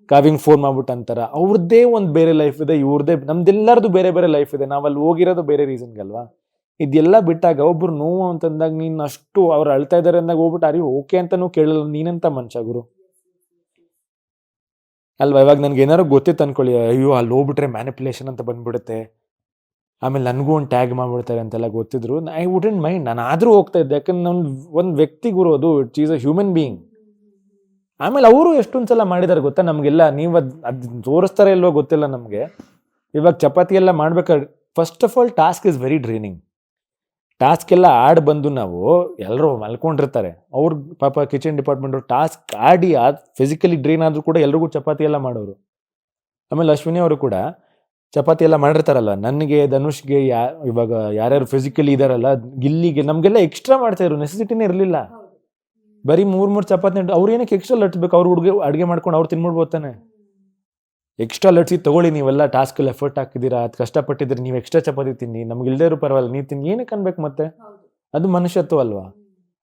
ಕಾವ್ಯಂಗೆ ಫೋನ್ ಮಾಡ್ಬಿಟ್ಟು ಅಂತಾರೆ ಅವ್ರದ್ದೇ ಒಂದು ಬೇರೆ ಲೈಫ್ ಇದೆ ಇವ್ರದ್ದೇ ನಮ್ದೆಲ್ಲರದು ಬೇರೆ ಬೇರೆ ಲೈಫ್ ಇದೆ ನಾವು ಅಲ್ಲಿ ಹೋಗಿರೋದು ಬೇರೆ ರೀಸನ್ಗಲ್ವಾ ಇದೆಲ್ಲ ಬಿಟ್ಟಾಗ ಒಬ್ರು ನೋವು ಅಂತಂದಾಗ ನೀನ್ ಅಷ್ಟು ಅವ್ರು ಅಳ್ತಾ ಇದಾರೆ ಅಂದಾಗ ಹೋಗ್ಬಿಟ್ಟು, ಅರಿ, ಓಕೆ ಅಂತಾನು ಕೇಳಲ್ಲ, ನೀನಂತ ಮನುಷ್ಯ ಗುರು. ಅಲ್ವಾ? ಇವಾಗ ನನ್ಗೆ ಏನಾರು ಗೊತ್ತಿತ್ತು ಅನ್ಕೊಳ್ಳಿ, ಅಯ್ಯೋ, ಅಲ್ಲಿ ಹೋಗ್ಬಿಟ್ರೆ ಮ್ಯಾನಿಪುಲೇಷನ್ ಅಂತ ಬಂದ್ಬಿಡುತ್ತೆ. ಆಮೇಲೆ ನನಗೂ ಒಂದು ಟ್ಯಾಗ್ ಮಾಡ್ಬಿಡ್ತಾರೆ ಅಂತೆಲ್ಲ ಗೊತ್ತಿದ್ರು. ಐ ಇನ್ ಮೈಂಡ್ ನಾನು ಆದರೂ ಹೋಗ್ತಾ ಇದ್ದೆ. ಯಾಕಂದ್ರೆ ನನ್ನ ಒಂದು ವ್ಯಕ್ತಿ ಗುರು ಅದು. It's is a human being ಆಮೇಲೆ ಅವರು ಎಷ್ಟೊಂದು ಸಲ ಮಾಡಿದಾರೆ ಗೊತ್ತಾ? ನಮಗೆಲ್ಲ ನೀವು ಅದು ಅದು ತೋರಿಸ್ತಾರೆ ಇಲ್ವೋ ಗೊತ್ತಿಲ್ಲ ನಮಗೆ. ಇವಾಗ ಚಪಾತಿ ಎಲ್ಲ ಮಾಡ್ಬೇಕಾದ್ರೆ first of all task is very draining task ಎಲ್ಲ ಆಡ್ ಬಂದು ನಾವು ಎಲ್ಲರೂ ಮಲ್ಕೊಂಡಿರ್ತಾರೆ. ಅವ್ರ ಪಾಪ ಕಿಚನ್ ಡಿಪಾರ್ಟ್ಮೆಂಟ್ ಟಾಸ್ಕ್ ಆಡಿ ಆದ ಫಿಸಿಕಲಿ ಡ್ರೈನ್ ಆದರೂ ಕೂಡ ಎಲ್ರಿಗೂ ಚಪಾತಿ ಎಲ್ಲ ಮಾಡೋರು. ಆಮೇಲೆ ಅಶ್ವಿನಿ ಅವರು ಕೂಡ ಚಪಾತಿ ಎಲ್ಲ ಮಾಡಿರ್ತಾರಲ್ಲ ನನಗೆ ಧನುಷ್ಗೆ ಯಾ ಇವಾಗ ಯಾರ್ಯಾರು ಫಿಸಿಕಲಿ ಇದಾರಲ್ಲ ಗಿಲ್ಲಿಗೆ ನಮಗೆಲ್ಲ ಎಕ್ಸ್ಟ್ರಾ ಮಾಡ್ತಾ ಇದ್ರು ನೆಸೆಸಿಟಿನೇ ಇರಲಿಲ್ಲ. ಬರೀ ಮೂರು ಮೂರು ಚಪಾತಿ ಅವ್ರು ಏನಕ್ಕೆ ಎಕ್ಸ್ಟ್ರಾ ಲಟ್ಬೇಕು ಅವ್ರು ಹುಡುಗಿ ಅಡುಗೆ ಮಾಡ್ಕೊಂಡು ಅವ್ರು ತಿನ್ಬಿಡ್ಬೋದು ತಾನೆ. ಎಕ್ಸ್ಟ್ರಾ ಲಟ್ಸಿ ತೊಗೊಳ್ಳಿ ನೀವೆಲ್ಲ ಟಾಸ್ಕಲ್ಲಿ ಎಫರ್ಟ್ ಹಾಕಿದ್ದೀರಾ ಅದು ಕಷ್ಟಪಟ್ಟಿದ್ರೆ ನೀವು ಎಕ್ಸ್ಟ್ರಾ ಚಪಾತಿ ತಿನ್ನಿ ನಮ್ಗೆ ಇಲ್ದೇ ಇರೋ ಪರವಾಗಿಲ್ಲ ನೀವು ತಿನ್ನಿ ಏನಕ್ಕೆ ಅನ್ಬೇಕು ಮತ್ತೆ? ಅದು ಮನುಷ್ಯತ್ವ ಅಲ್ವಾ?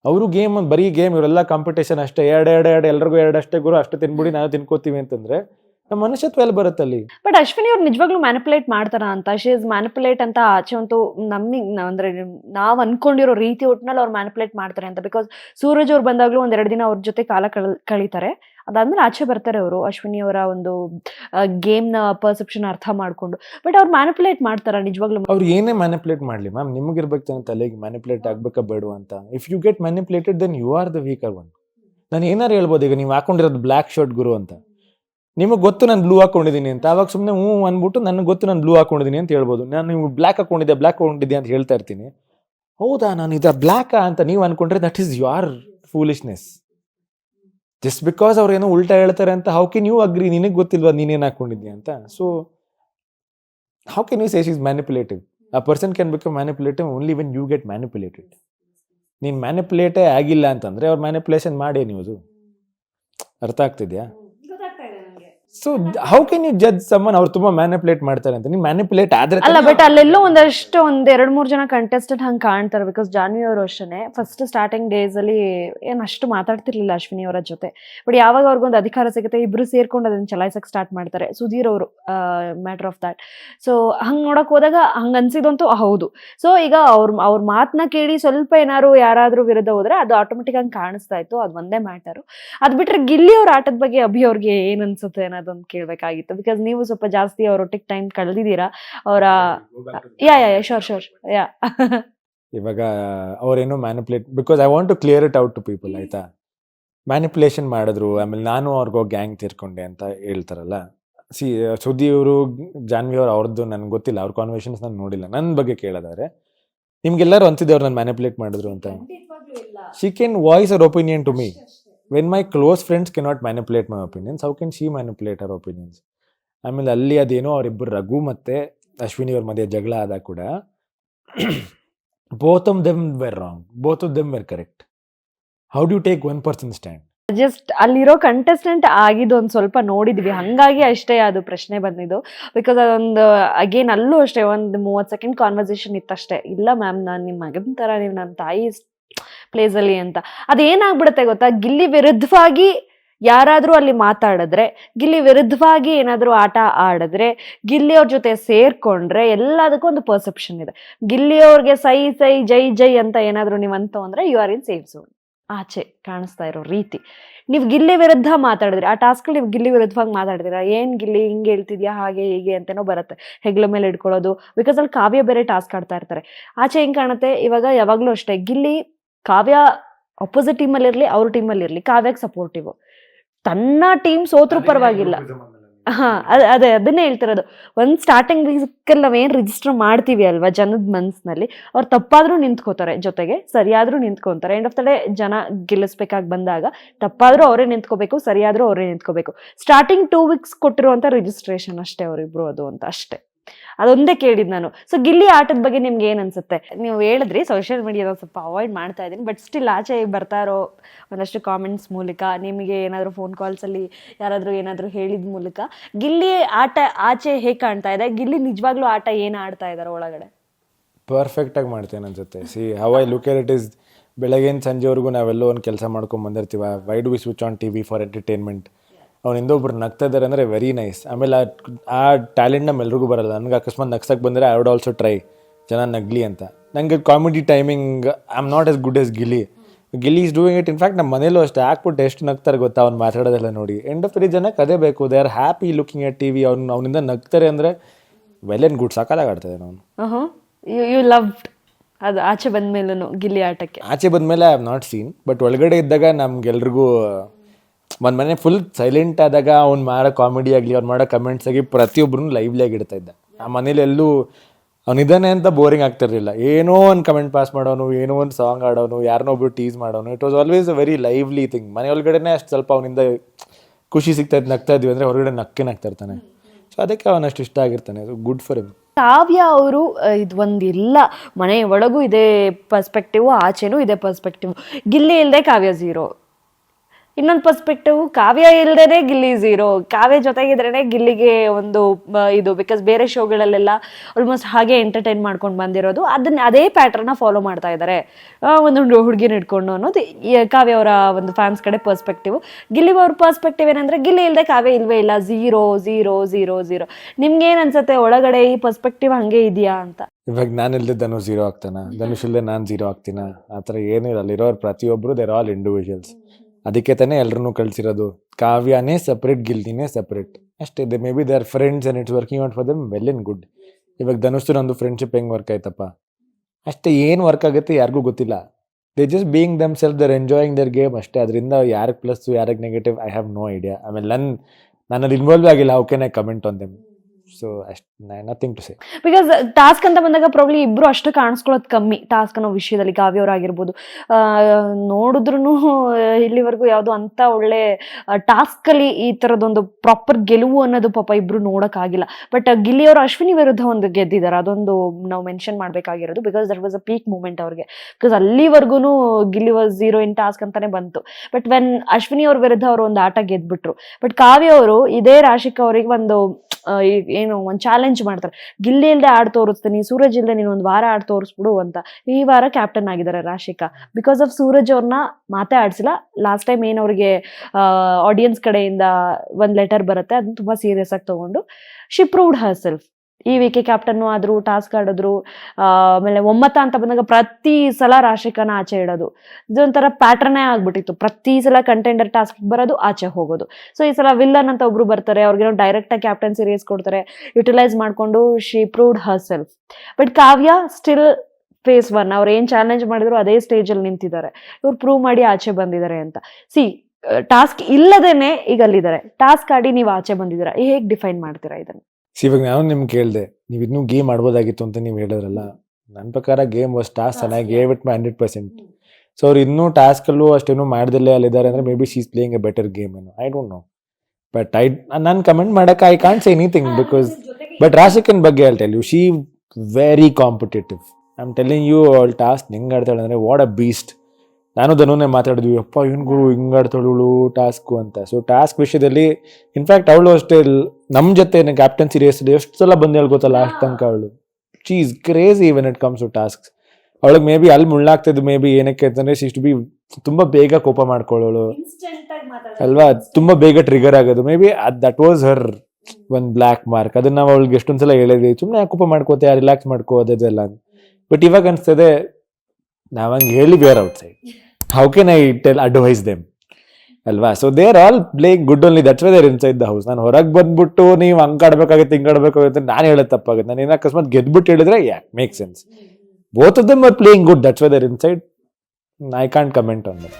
ಅವರು ಗೇಮ್ ಬರೀ ಗೇಮ್ ಇವರೆಲ್ಲ ಕಾಂಪಿಟೇಷನ್ ಅಷ್ಟೇ ಎರಡು ಎರಡು ಎರಡು ಎಲ್ರಿಗೂ ಎರಡು ಅಷ್ಟೇ ಗುರು ಅಷ್ಟೇ ತಿನ್ಬಿಡಿ ನಾನು ತಿನ್ಕೋತೀವಿ ಅಂತಂದ್ರೆ ನಮ್ಮ ಮನುಷ್ಯತ್ವ ಎಲ್ಲಿ ಬರುತ್ತೆ ಅಲ್ಲಿ? ಬಟ್ ಅಶ್ವಿನಿ ಅವ್ರು ನಿಜವಾಗ್ಲೂ ಮ್ಯಾನಿಪುಲೇಟ್ ಮಾಡ್ತಾರ ಅಂತ? ಶಿ ಇಸ್ ಮ್ಯಾನಿಪುಲೇಟ್ ಅಂತ ಆಚೆ ಅಂತೂ ನಮಗೆ ಅಂದ್ರೆ ನಾವ್ ಅನ್ಕೊಂಡಿರೋ ರೀತಿ ಒಟ್ಟಿನಲ್ಲಿ ಅವ್ರು ಮ್ಯಾನಿಪುಲೇಟ್ ಮಾಡ್ತಾರೆ ಅಂತ. ಬಿಕಾಸ್ ಸೂರಜ್ ಅವ್ರು ಬಂದಾಗ್ಲೂ ಒಂದೆರಡು ದಿನ ಅವ್ರ ಜೊತೆ ಕಾಲ ಕಳ್ ಕಳೀತಾರೆ. ಅದಾದ್ಮೇಲೆ ಆಚೆ ಬರ್ತಾರೆ ಅವರು ಅಶ್ವಿನಿ ಅವರ ಒಂದು ಗೇಮ್ನ ಪರ್ಸೆಪ್ಷನ್ ಅರ್ಥ ಮಾಡ್ಕೊಂಡು. ಬಟ್ ಅವ್ರು ಮ್ಯಾನಿಪುಲೇಟ್ ಮಾಡ್ತಾರ ನಿಜವಾಗ್ಲೂ? ಅವ್ರು ಏನೇ ಮ್ಯಾನಿಪುಲೇಟ್ ಮಾಡಲಿ ಮ್ಯಾಮ್ ನಿಮಗಿರ್ಬೇಕು ತಾನೆ ತಲೆಗೆ ಮ್ಯಾನಿಪುಲೇಟ್ ಆಗ್ಬೇಕಾ ಬೇಡ ಅಂತ. If you get manipulated then you are the weaker one ನಾನು ಏನಾರು ಹೇಳ್ಬೋದು ಈಗ ನೀವು ಹಾಕೊಂಡಿರೋದು ಬ್ಲ್ಯಾಕ್ ಶರ್ಟ್ ಗುರು ಅಂತ. ನಿಮಗೆ ಗೊತ್ತು ನಾನು ಬ್ಲೂ ಹಾಕೊಂಡಿದ್ದೀನಿ ಅಂತ. ಅವಾಗ ಸುಮ್ಮನೆ ಹ್ಞೂ ಅಂದ್ಬಿಟ್ಟು ನನಗೆ ಗೊತ್ತು ನಾನು ಬ್ಲೂ ಹಾಕೊಂಡಿದ್ದೀನಿ ಅಂತ ಹೇಳ್ಬೋದು. ನಾನು ನೀವು ಬ್ಲ್ಯಾಕ್ ಹಾಕೊಂಡಿದ್ದೆ ಬ್ಲ್ಯಾಕ್ ಹಾಕೊಂಡಿದ್ದೆ ಅಂತ ಹೇಳ್ತಾ ಇರ್ತೀನಿ. ಹೌದಾ, ನಾನು ಇದು ಬ್ಲ್ಯಾಕಾ ಅಂತ ನೀವು ಅನ್ಕೊಂಡ್ರೆ that is your foolishness just because ಅವ್ರು ಏನೋ ಉಲ್ಟಾ ಹೇಳ್ತಾರೆ ಅಂತ ಹೌ ಕೆನ್ ಯು ಅಗ್ರಿ ನಿನಗೆ ಗೊತ್ತಿಲ್ವಾ ನೀನೇನು ಹಾಕೊಂಡಿದ್ಯಾ ಅಂತ? So how can you says is manipulative a person can become manipulative only when you get manipulated ನೀನು ಮ್ಯಾನಿಪುಲೇಟೇ ಆಗಿಲ್ಲ ಅಂತಂದರೆ ಅವ್ರು ಮ್ಯಾನಿಪುಲೇಷನ್ ಮಾಡಿ ನೀವು ಅರ್ಥ ಆಗ್ತಿದ್ಯಾ? So how can you judge someone ಅವ್ರು ತುಂಬಾ ಮ್ಯಾನಿಪುಲೇಟ್ ಮಾಡ್ತಾರೆ ಅಂತ. ನೀವು ಮ್ಯಾನಿಪುಲೇಟ್ ಆದ್ರೆ ಅಲ್ಲ ಬಟ್ ಅಲ್ಲೆಲ್ಲೋ ಒಂದಷ್ಟು ಒಂದ್ ಎರಡ್ ಮೂರ್ ಜನ ಕಂಟೆಸ್ಟೆಂಟ್ ಹಂಗ್ ಕಾಣ್ತಾರೆ ಬಿಕಾಸ್ ಜಾನ್ವಿ ಅವರು ಅಷ್ಟೇ ಫಸ್ಟ್ ಸ್ಟಾರ್ಟಿಂಗ್ ಡೇಸ್ ಅಲ್ಲಿ ಏನ್ ಅಷ್ಟು ಮಾತಾಡ್ತಿರ್ಲಿಲ್ಲ ಅಶ್ವಿನಿ ಅವರ ಜೊತೆ. ಬಟ್ ಯಾವಾಗ ಅವ್ರಿಗೊಂದು ಅಧಿಕಾರ ಸಿಗುತ್ತೆ ಇಬ್ರು ಸೇರ್ಕೊಂಡು ಅದನ್ನ ಚಲಾಯಿಸಕ್ ಸ್ಟಾರ್ಟ್ ಮಾಡ್ತಾರೆ. ಸುಧೀರ್ ಅವರು ಮ್ಯಾಟರ್ ಆಫ್ ದಟ್ ಸೊ ಹಂಗ್ ನೋಡಕ್ ಹೋದಾಗ ಹಂಗ ಅನ್ಸಿದಂತೂ ಹೌದು. ಸೊ ಈಗ ಅವ್ರ ಅವ್ರ ಮಾತನ್ನ ಕೇಳಿ ಸ್ವಲ್ಪ ಏನಾದ್ರು ಯಾರಾದ್ರೂ ವಿರುದ್ಧ ಹೋದ್ರೆ ಅದು ಆಟೋಮೆಟಿಕ್ ಹಂಗ್ ಕಾಣಿಸ್ತಾ ಇತ್ತು. ಅದು ಒಂದೇ ಮ್ಯಾಟರ್ ಅದ್ ಬಿಟ್ರೆ ಗಿಲ್ಲಿ ಅವ್ರ ಆಟದ ಬಗ್ಗೆ ಅಭಿ ಅವ್ರಿಗೆ ಏನ್ ಅನ್ಸುತ್ತೆ ಅನ್ನೋದೊಂದು ಕೇಳಬೇಕಾಗಿತ್ತು. ಬಿಕಾಸ್ ನೀವು ಸ್ವಲ್ಪ ಜಾಸ್ತಿ ಅವರೊಟ್ಟಿಗೆ ಟೈಮ್ ಕಳೆದಿದ್ದೀರಾ ಅವರ ಯಾ ಯಾ ಯಾ ಶೋರ್ ಶೋರ್ ಯಾ. ಇವಾಗ ಅವರೇನು manipulate because I want to clear it out to people ಆಯ್ತಾ? ಮ್ಯಾನಿಪುಲೇಷನ್ ಮಾಡಿದ್ರು ಆಮೇಲೆ ನಾನು ಅವ್ರಿಗೋ ಗ್ಯಾಂಗ್ ತೀರ್ಕೊಂಡೆ ಅಂತ ಹೇಳ್ತಾರಲ್ಲ. ಸಿ ಸುದ್ದಿ ಅವರು ಜಾನ್ವಿ ಅವ್ರು ಅವ್ರದ್ದು ನನಗೆ ಗೊತ್ತಿಲ್ಲ ಅವ್ರ ಕಾನ್ವರ್ಸೇಷನ್ಸ್ ನಾನು ನೋಡಿಲ್ಲ. ನನ್ನ ಬಗ್ಗೆ ಕೇಳೋದಾದ್ರೆ ನಿಮ್ಗೆಲ್ಲರೂ ಅಂತಿದ್ದೆ ಅವ್ರು ನಾನು ಮ್ಯಾನಿಪುಲೇಟ್ ಮಾಡಿದ್ರು ಅಂತ. She can voice her opinion to me when my close friends cannot manipulate my opinions how can she manipulate her opinions ಆಮೇಲೆ ಅಲ್ಲಿ ಅದೇನೋ ಅವರಿಬ್ಬರು ರಘು ಮತ್ತೆ ಅಶ್ವಿನಿ ಅವ್ರ ಮಧ್ಯೆ ಜಗಳ ಆದಾಗ ಕೂಡ both of them were wrong both of them were correct how do take one person stand just ಅಲ್ಲಿರೋ ಕಂಟೆಸ್ಟೆಂಟ್ ಆಗಿದ್ದು ಒಂದು ಸ್ವಲ್ಪ ನೋಡಿದ್ವಿ. ಹಂಗಾಗಿ ಅಷ್ಟೇ ಅದು ಪ್ರಶ್ನೆ ಬಂದಿದ್ದು. ಬಿಕಾಸ್ ಅದೊಂದು ಅಗೇನ್ ಅಲ್ಲೂ ಅಷ್ಟೇ, ಒಂದು ಮೂವತ್ತು ಸೆಕೆಂಡ್ ಕಾನ್ವರ್ಸೇಷನ್ ಇತ್ತಷ್ಟೇ. ಇಲ್ಲ ಮ್ಯಾಮ್ ನಾನು ನಿಮ್ಮ ಮಗನ ಥರ ನೀವು ನನ್ನ ತಾಯಿ ಪ್ಲೇಸ್ ಅಲ್ಲಿ ಅಂತ. ಅದೇನಾಗ್ಬಿಡುತ್ತೆ ಗೊತ್ತಾ? ಗಿಲ್ಲಿ ವಿರುದ್ಧವಾಗಿ ಯಾರಾದರೂ ಅಲ್ಲಿ ಮಾತಾಡಿದ್ರೆ, ಗಿಲ್ಲಿ ವಿರುದ್ಧವಾಗಿ ಏನಾದರೂ ಆಟ ಆಡಿದ್ರೆ, ಗಿಲ್ಲಿಯವ್ರ ಜೊತೆ ಸೇರ್ಕೊಂಡ್ರೆ ಎಲ್ಲದಕ್ಕೂ ಒಂದು ಪರ್ಸೆಪ್ಷನ್ ಇದೆ. ಗಿಲ್ಲಿಯವ್ರಿಗೆ ಸೈ ಸೈ, ಜೈ ಜೈ ಅಂತ ಏನಾದರೂ ನೀವು ಅಂತ ಅಂದರೆ you are in safe zone ಆಚೆ ಕಾಣಿಸ್ತಾ ಇರೋ ರೀತಿ. ನೀವು ಗಿಲ್ಲಿ ವಿರುದ್ಧ ಮಾತಾಡಿದ್ರಿ, ಆ ಟಾಸ್ಕಲ್ಲಿ ನೀವು ಗಿಲ್ಲಿ ವಿರುದ್ಧವಾಗಿ ಮಾತಾಡಿದಿರಾ ಏನು ಗಿಲ್ಲಿ ಹಿಂಗೆ ಹೇಳ್ತಿದ್ಯಾ? ಹಾಗೆ, ಹೀಗೆ ಅಂತೇನೋ ಬರುತ್ತೆ. ಹೆಗ್ಲ ಮೇಲೆ ಇಟ್ಕೊಳ್ಳೋದು ಬಿಕಾಸ್ ಅಲ್ಲಿ ಕಾವ್ಯ ಬೇರೆ ಟಾಸ್ಕ್ ಆಡ್ತಾ ಇರ್ತಾರೆ. ಆಚೆ ಹೆಂಗೆ ಕಾಣುತ್ತೆ? ಇವಾಗ ಯಾವಾಗಲೂ ಅಷ್ಟೇ. ಗಿಲ್ಲಿ ಕಾವ್ಯ ಅಪೋಸಿಟ್ ಟೀಮಲ್ಲಿ ಇರ್ಲಿ ಅವ್ರ ಟೀಮಲ್ಲಿ ಇರಲಿ ಕಾವ್ಯಕ್ಕೆ ಸಪೋರ್ಟಿವ್ ತನ್ನ ಟೀಮ್ ಸೋತ್ರು ಪರವಾಗಿಲ್ಲ. ಹಾ ಅದ್- ಅದೇ ಅದನ್ನೇ ಹೇಳ್ತಿರೋದು. ಒಂದು ಸ್ಟಾರ್ಟಿಂಗ್ ವೀಕಲ್ಲಿ ನಾವೇನ್ ರಿಜಿಸ್ಟರ್ ಮಾಡ್ತೀವಿ ಅಲ್ವಾ ಜನದ ಮನ್ಸ್ನಲ್ಲಿ ಅವ್ರು ತಪ್ಪಾದ್ರೂ ನಿಂತ್ಕೋತಾರೆ ಜೊತೆಗೆ ಸರಿಯಾದ್ರೂ ನಿಂತ್ಕೊಂತಾರೆ. ಎಂಡ್ ಆಫ್ ದ ಡೇ ಜನ ಗೆಲ್ಲಿಸ್ಬೇಕಾಗಿ ಬಂದಾಗ ತಪ್ಪಾದ್ರೂ ಅವರೇ ನಿಂತ್ಕೋಬೇಕು ಸರಿಯಾದ್ರೂ ಅವರೇ ನಿಂತ್ಕೋಬೇಕು. ಸ್ಟಾರ್ಟಿಂಗ್ ಟೂ ವೀಕ್ಸ್ ಕೊಟ್ಟಿರುವಂತ ರಿಜಿಸ್ಟ್ರೇಷನ್ ಅಷ್ಟೇ ಅವರಿಬ್ರು ಅದು ಅಂತ ಅಷ್ಟೇ. ಅದೊಂದೇ ಕೇಳಿದ್ ನಾನು. ಸೊ ಗಿಲ್ಲಿ ಆಟದ ಬಗ್ಗೆ ನಿಮ್ಗೆ ಏನ್ ಅನ್ಸುತ್ತೆ? ನೀವು ಹೇಳಿದ್ರಿ ಸೋಷಿಯಲ್ ಮೀಡಿಯಾದ ಸ್ವಲ್ಪ ಅವಾಯ್ಡ್ ಮಾಡ್ತಾ ಇದ್ದೀನಿ ಬಟ್ ಸ್ಟಿಲ್ ಆಚೆ ಬರ್ತಾ ಇರೋ ಒಂದಷ್ಟು ಕಾಮೆಂಟ್ಸ್ ಮೂಲಕ, ನಿಮಗೆ ಏನಾದರೂ ಫೋನ್ ಕಾಲ್ಸ್ ಅಲ್ಲಿ ಯಾರಾದರೂ ಏನಾದರೂ ಹೇಳಿದ ಮೂಲಕ, ಗಿಲ್ಲಿ ಆಟ ಆಚೆ ಹೇಗೆ ಕಾಣ್ತಾ ಇದೆ? ಗಿಲ್ಲಿ ನಿಜವಾಗ್ಲೂ ಆಟ ಏನು ಆಡ್ತಾ ಇದ್ದಾರೆ ಒಳಗಡೆ? ಪರ್ಫೆಕ್ಟಾಗಿ ಮಾಡ್ತೇನೆ ಅನ್ಸುತ್ತೆ see how I look it is ಬೆಳಗಿನ ಸಂಜೆವರೆಗೂ ನಾವೆಲ್ಲೋ ಒಂದು ಕೆಲಸ ಮಾಡ್ಕೊಂಡು ಬಂದಿರ್ತೀವ. Why do we switch on T V for entertainment ಅವ್ನಿಂದ ಒಬ್ರು ನಗ್ತಾ ಇದ್ದಾರೆ ಅಂದರೆ ವೆರಿ ನೈಸ್ ಆಮೇಲೆ ಆ ಆ ಟ್ಯಾಲೆಂಟ್ ನಮ್ಮೆಲ್ರಿಗೂ ಬರಲ್ಲ. ನನಗೆ ಅಕಸ್ಮಾತ್ ನಗ್ಸಕ್ಕೆ ಬಂದರೆ ಐ ವುಡ್ ಆಲ್ಸೋ ಟ್ರೈ ಜನ ನಗ್ಲಿ ಅಂತ. ನನಗೆ comedy timing I am not as good as Gilli Gilli is doing it in fact ನಮ್ಮ ಮನೇಲೂ ಅಷ್ಟೇ. ಹಾಕ್ಬಿಟ್ಟು ಎಷ್ಟು ನಗ್ತಾರೆ ಗೊತ್ತಾ ಅವ್ನು ಮಾತಾಡೋದೆಲ್ಲ ನೋಡಿ. ಎಂಡ್ ಆಫ್ ದಿ ಜನಕ್ಕೆ ಅದೇ ಬೇಕು. They are happy looking at T V ಅವ್ನು ಅವನಿಂದ ನಗ್ತಾರೆ ಅಂದರೆ ವೆಲ್ ಆ್ಯಂಡ್ ಗುಡ್ ಆಡ್ತಾನೆ ಅವನು. ಯು ಯು ಲವ್ ಅದು ಆಚೆ ಬಂದ ಮೇಲೂ ಗಿಲ್ಲಿ ಆಟಕ್ಕೆ. ಆಚೆ ಬಂದ ಮೇಲೆ I have not seen but ಒಳಗಡೆ ಇದ್ದಾಗ ನಮ್ಗೆಲ್ರಿಗೂ ಒಂದ್ ಮನೆ ಫುಲ್ ಸೈಲೆಂಟ್ ಆದಾಗ ಅವ್ನು ಮಾಡೋ ಕಾಮಿಡಿ ಆಗಲಿ, ಅವ್ನು ಮಾಡೋ ಕಮೆಂಟ್ಸ್ ಆಗಿ ಪ್ರತಿಯೊಬ್ಬರನ್ನು ಲೈವ್ಲಿ ಆಗಿಡ್ತಾ ಇದ್ದ. ಆ ಮನೇಲಿ ಎಲ್ಲೂ ಅವನಿದ್ದಾನೆ ಅಂತ ಬೋರಿಂಗ್ ಆಗ್ತಿರ್ಲಿಲ್ಲ. ಏನೋ ಒಂದು ಕಮೆಂಟ್ ಪಾಸ್ ಮಾಡೋನು, ಏನೋ ಒಂದು ಸಾಂಗ್ ಆಡೋನು ಯಾರನ್ನೋ ಒಬ್ರು ಟೀಸ್ ಮಾಡೋನು. It was always a very lively thing ಮನೆ ಒಳಗಡೆನೇ ಅಷ್ಟು ಸ್ವಲ್ಪ ಅವನಿಂದ ಖುಷಿ ಸಿಗ್ತಾ ಇದ್ದು ನಗ್ತಾ ಇದ್ವಿ ಅಂದರೆ ಹೊರಗಡೆ ನಕ್ಕೆ ನಗ್ತಾ ಇರ್ತಾನೆ. ಸೊ ಅದಕ್ಕೆ ಅವನಷ್ಟು ಇಷ್ಟ ಆಗಿರ್ತಾನೆ. ಗುಡ್ ಫಾರ್ ಹಿಮ್ ಕಾವ್ಯ ಅವರು ಇದು ಒಂದು ಇಲ್ಲ ಮನೆ ಒಳಗೂ ಇದೇ ಪರ್ಸ್ಪೆಕ್ಟಿವ್ ಆಚೆನೂ ಇದೇ ಪರ್ಸ್ಪೆಕ್ಟಿವ್ ಗಿಲ್ಲಿ ಇಲ್ಲದೆ ಕಾವ್ಯ ಝೀರೋ ಇನ್ನೊಂದು ಪರ್ಸ್ಪೆಕ್ಟಿವ್ ಕಾವ್ಯ ಇಲ್ದೇನೆ ಗಿಲ್ಲಿ ಝೀರೋ. ಕಾವ್ಯ ಜೊತೆಗಿದ್ರೇನೆ ಗಿಲ್ಲಿಗೆ ಒಂದು ಇದು ಬಿಕಾಸ್ ಬೇರೆ ಶೋಗಳಲ್ಲೆಲ್ಲ ಆಲ್ಮೋಸ್ಟ್ ಹಾಗೆ ಎಂಟರ್ಟೈನ್ ಮಾಡ್ಕೊಂಡು ಬಂದಿರೋದು. ಅದನ್ನ ಅದೇ ಪ್ಯಾಟರ್ನ ಫಾಲೋ ಮಾಡ್ತಾ ಇದ್ದಾರೆ ಒಂದು ಹುಡುಗಿನ ಇಟ್ಕೊಂಡು ಅನ್ನೋದು ಕಾವ್ಯ ಅವರ ಒಂದು ಫ್ಯಾನ್ಸ್ ಕಡೆ ಪರ್ಸ್ಪೆಕ್ಟಿವ್ ಗಿಲ್ಲಿ ಅವ್ರ ಪರ್ಸ್ಪೆಕ್ಟಿವ್ ಏನಂದ್ರೆ, ಗಿಲ್ಲಿ ಇಲ್ಲದೆ ಕಾವ್ಯ ಇಲ್ವೇ ಇಲ್ಲ. Zero zero zero zero. ನಿಮ್ಗೇನ್ ಅನ್ಸುತ್ತೆ ಒಳಗಡೆ ಈ ಪರ್ಸ್ಪೆಕ್ಟಿವ್ ಹಂಗೆ ಇದೆಯಾ ಅಂತ. ಇವಾಗ ನಾನು ಇಲ್ಲದೆ ಧನುಷ್ ಝೀರೋ ಆಗ್ತಾನ? ಧನುಷ್ ಇಲ್ಲದೆ ನಾನು ಝೀರೋ ಆಗ್ತೀನ? ಆ ಥರ ಏನಿರಲ್ಲ ಇರೋರು ಪ್ರತಿಯೊಬ್ಬರು ದೇರ್ ಆಲ್ ಇಂಡಿವಿಜುವಲ್ಸ್ ಅದಕ್ಕೆ ತಾನೇ ಎಲ್ಲರೂ ಕಳಿಸಿರೋದು. ಕಾವ್ಯನೇ ಸಪ್ರೇಟ್ ಗಿಲ್ದಿನೇ ಸಪ್ರೇಟ್ ಅಷ್ಟೇ the maybe they are friends and it's working out for them well in good ಇವಾಗ ಧನುಸ್ತು ನಂದು ಫ್ರೆಂಡ್ಶಿಪ್ ಹೆಂಗೆ ವರ್ಕ್ ಆಯ್ತಪ್ಪ? ಅಷ್ಟೇ, ಏನು ವರ್ಕ್ ಆಗುತ್ತೆ ಯಾರಿಗೂ ಗೊತ್ತಿಲ್ಲ. They just being themself their enjoying their game ಅಷ್ಟೇ. ಅದರಿಂದ ಯಾರಿಗೆ ಪ್ಲಸ್ ಯಾರಿಗೆ negative I have no idea ಆಮೇಲೆ ನನ್ನ ನಾನು ಅದು ಇನ್ವಾಲ್ವ್ ಆಗಿಲ್ಲ how can I comment on them so ಅಷ್ಟು nothing to say because task ಅಂತ ಬಂದಾಗ ಪ್ರಾಬ್ಲಿ ಇಬ್ರು ಅಷ್ಟು ಕಾಣಿಸ್ಕೊಳ್ಳೋದು ಕಮ್ಮಿ ಟಾಸ್ಕ್ ಅನ್ನೋ ವಿಷಯದಲ್ಲಿ ಕಾವ್ಯವರಾಗಿರ್ಬೋದು ನೋಡಿದ್ರು ಇಲ್ಲಿವರೆಗೂ ಯಾವುದು ಅಂತ ಒಳ್ಳೆ ಟಾಸ್ಕಲ್ಲಿ ಈ ಥರದೊಂದು ಪ್ರಾಪರ್ ಗೆಲುವು ಅನ್ನೋದು ಪಾಪ ಇಬ್ರು ನೋಡೋಕ್ಕಾಗಿಲ್ಲ. ಬಟ್ ಗಿಲ್ಲಿ ಅವರು ಅಶ್ವಿನಿ ವಿರುದ್ಧ ಒಂದು ಗೆದ್ದಿದ್ದಾರೆ ಅದೊಂದು ನಾವು ಮೆನ್ಷನ್ ಮಾಡಬೇಕಾಗಿರೋದು because that was a peak moment ಅವ್ರಿಗೆ. ಬಿಕಾಸ್ ಅಲ್ಲಿವರೆಗೂ ಗಿಲ್ಲಿ ವಾಸ್ ಇನ್ ಟಾಸ್ಕ್ ಅಂತಾನೆ ಬಂತು. ಬಟ್ ವೆನ್ ಅಶ್ವಿನಿ ಅವ್ರ ವಿರುದ್ಧ ಅವರು ಒಂದು ಆಟ ಗೆದ್ಬಿಟ್ರು. ಬಟ್ ಕಾವ್ಯ ಅವರು ಇದೇ ರಾಶಿಕ್ ಅವರಿಗೆ ಒಂದು ಏನು ಒಂದು ಚಾಲೆಂಜ್ ಮಾಡ್ತಾರೆ. ಗಿಲ್ಲಿ ಇಲ್ಲದೆ ಆಡ್ ತೋರಿಸ್ತೀನಿ, ಸೂರಜ್ ಇಲ್ಲದೆ ನೀನು ಒಂದು ವಾರ ಆಡ್ ತೋರಿಸ್ಬಿಡು ಅಂತ ಈ ವಾರ ಕ್ಯಾಪ್ಟನ್ ಆಗಿದ್ದಾರೆ ರಾಶಿಕಾ. ಬಿಕಾಸ್ ಆಫ್ ಸೂರಜ್ ಅವ್ರನ್ನ ಮಾತೇ ಆಡಿಸಿಲ್ಲ. ಲಾಸ್ಟ್ ಟೈಮ್ ಏನು ಅವ್ರಿಗೆ ಆಡಿಯನ್ಸ್ ಕಡೆಯಿಂದ ಒಂದು ಲೆಟರ್ ಬರುತ್ತೆ, ಅದನ್ನ ತುಂಬ ಸೀರಿಯಸ್ ಆಗಿ ತಗೊಂಡು ಶಿ ಪ್ರೂವ್ಡ್ ಹರ್ ಸೆಲ್ಫ್ ಈ ಕೆ ಕ್ಯಾಪ್ಟನ್ ಆದ್ರು ಟಾಸ್ಕ್ ಆಡಿದ್ರು ಆಮೇಲೆ ಒಮ್ಮತ ಅಂತ ಬಂದಾಗ ಪ್ರತಿ ಸಲ ರಾಶಿಕನ ಆಚೆ ಇಡೋದು. ಇದೊಂಥರ ಪ್ಯಾಟರ್ನೇ ಆಗ್ಬಿಟ್ಟಿತ್ತು. ಪ್ರತಿ ಸಲ ಕಂಟೆಂಡರ್ ಟಾಸ್ಕ್ ಬರೋದು, ಆಚೆ ಹೋಗೋದು. ಸೊ ಈ ಸಲ ವಿಲ್ಲನ್ ಅಂತ ಒಬ್ರು ಬರ್ತಾರೆ ಅವ್ರಿಗೆ ಡೈರೆಕ್ಟ್ ಆಗಿ ಕ್ಯಾಪ್ಟನ್ ಸೀರೀಸ್ ಕೊಡ್ತಾರೆ. ಯುಟಿಲೈಸ್ ಮಾಡ್ಕೊಂಡು she proved herself but Kavya still face one ಅವ್ರು ಏನ್ ಚಾಲೆಂಜ್ ಮಾಡಿದ್ರು, ಅದೇ ಸ್ಟೇಜ್ ಅಲ್ಲಿ ನಿಂತಿದ್ದಾರೆ. ಇವ್ರು ಪ್ರೂವ್ ಮಾಡಿ ಆಚೆ ಬಂದಿದ್ದಾರೆ ಅಂತ. ಸಿ ಟಾಸ್ಕ್ ಇಲ್ಲದೇನೆ ಈಗ ಅಲ್ಲಿದ್ದಾರೆ ಟಾಸ್ಕ್ ಆಡಿ ನೀವು ಆಚೆ ಬಂದಿದ್ದೀರಾ? ಹೇಗೆ ಡಿಫೈನ್ ಮಾಡ್ತೀರಾ ಇದನ್ನ? ಸಿ ಇವಾಗ ನಾನು ನಿಮ್ಗೆ ಕೇಳಿದೆ ನೀವು ಇನ್ನೂ ಗೇಮ್ ಆಡ್ಬೋದಾಗಿತ್ತು ಅಂತ ನೀವು ಹೇಳಿದ್ರಲ್ಲ ನನ್ನ ಪ್ರಕಾರ ಗೇಮ್ ವಾಸ್ ಟಾಸ್ಕ್ ಚೆನ್ನಾಗಿ gave it my hundred percent so ಅವ್ರು ಇನ್ನೂ ಟಾಸ್ಕಲ್ಲೂ ಅಷ್ಟೇನು ಮಾಡ್ದಲ್ಲೇ ಅಲ್ಲಿದ್ದಾರೆ ಅಂದರೆ maybe she's playing a better game ಏನು I don't know but I ನಾನು ಕಮೆಂಟ್ ಮಾಡಕ್ಕೆ I can't say anything because but ರಾಶಿಕನ್ ಬಗ್ಗೆ ಹೇಳ್ತಾ you she very competitive I am telling you ಅವಳ ಟಾಸ್ಕ್ ಹೆಂಗೆ ಆಡ್ತಾಳೆ ಅಂದರೆ ವಾಟ್ ಅ ಬೀಸ್ಟ್ ನಾನು ಧನುನೇ ಮಾತಾಡಿದ್ವಿ ಅಪ್ಪ ಇವನ್ ಗುರು ಹಿಂಗಾಡ್ತಾಳು ಟಾಸ್ಕು ಅಂತ. ಸೊ ಟಾಸ್ಕ್ ವಿಷಯದಲ್ಲಿ ಇನ್ಫ್ಯಾಕ್ಟ್ ಅವಳು ಅಷ್ಟೇ ನಮ್ಮ ಜೊತೆ ಕ್ಯಾಪ್ಟನ್ ಸೀರಿಯಸ್ ಎಷ್ಟು ಸಲ ಬಂದು ಹೇಳ್ಕೊತ ಲಾಸ್ಟ್ ತನಕ ಅವಳು. She's crazy when it comes to task ಅವಳಿಗೆ ಮೇ ಬಿ ಅಲ್ಲಿ ಮುಳ್ಳಾಗ್ತದೆ ಮೇ ಬಿ ಏನಕ್ಕೆ ಅಂತಂದ್ರೆ ಇಷ್ಟು ಬಿ ತುಂಬಾ ಬೇಗ ಕೋಪ ಮಾಡ್ಕೊಳ್ಳೋಳು ಅಲ್ವಾ? ತುಂಬಾ ಬೇಗ ಟ್ರಿಗರ್ ಆಗೋದು. Maybe that was her ಒಂದು ಬ್ಲ್ಯಾಕ್ ಮಾರ್ಕ್ ಅದನ್ನ ನಾವು ಅವಳಿಗೆ ಎಷ್ಟೊಂದ್ಸಲ ಹೇಳಿದ್ವಿ ಸುಮ್ಮನೆ ಯಾಕೆ ಕೋಪ ಮಾಡ್ಕೋತೆ ರಿಲ್ಯಾಕ್ಸ್ ಮಾಡ್ಕೋ ಅದೆಲ್ಲ ಬಟ್ ಇವಾಗ ಅನ್ಸ್ತದೆ ನಾವಂಗೆ ಹೇಳಿ ಬೇರೆ outside how can I tell advise them ಅಲ್ವಾ? So they are all playing good only that's way there inside the house ನಾನು ಹೊರಗೆ ಬಂದ್ಬಿಟ್ಟು ನೀವು ಹಂಗಾಡ್ಬೇಕಾಗುತ್ತೆ ಆಡ್ಬೇಕಾಗುತ್ತೆ, ಹಿಂಗ್ ಆಡ್ಬೇಕಾಗುತ್ತೆ ನಾನು ಹೇಳೋದು ತಪ್ಪಾಗುತ್ತೆ. ನಾನು ಏನ ಅಕಸ್ಮಾತ್ ಗೆದ್ಬಿಟ್ಟು ಹೇಳಿದ್ರೆ, yeah make sense both of them are playing good that's way there inside I can't comment on them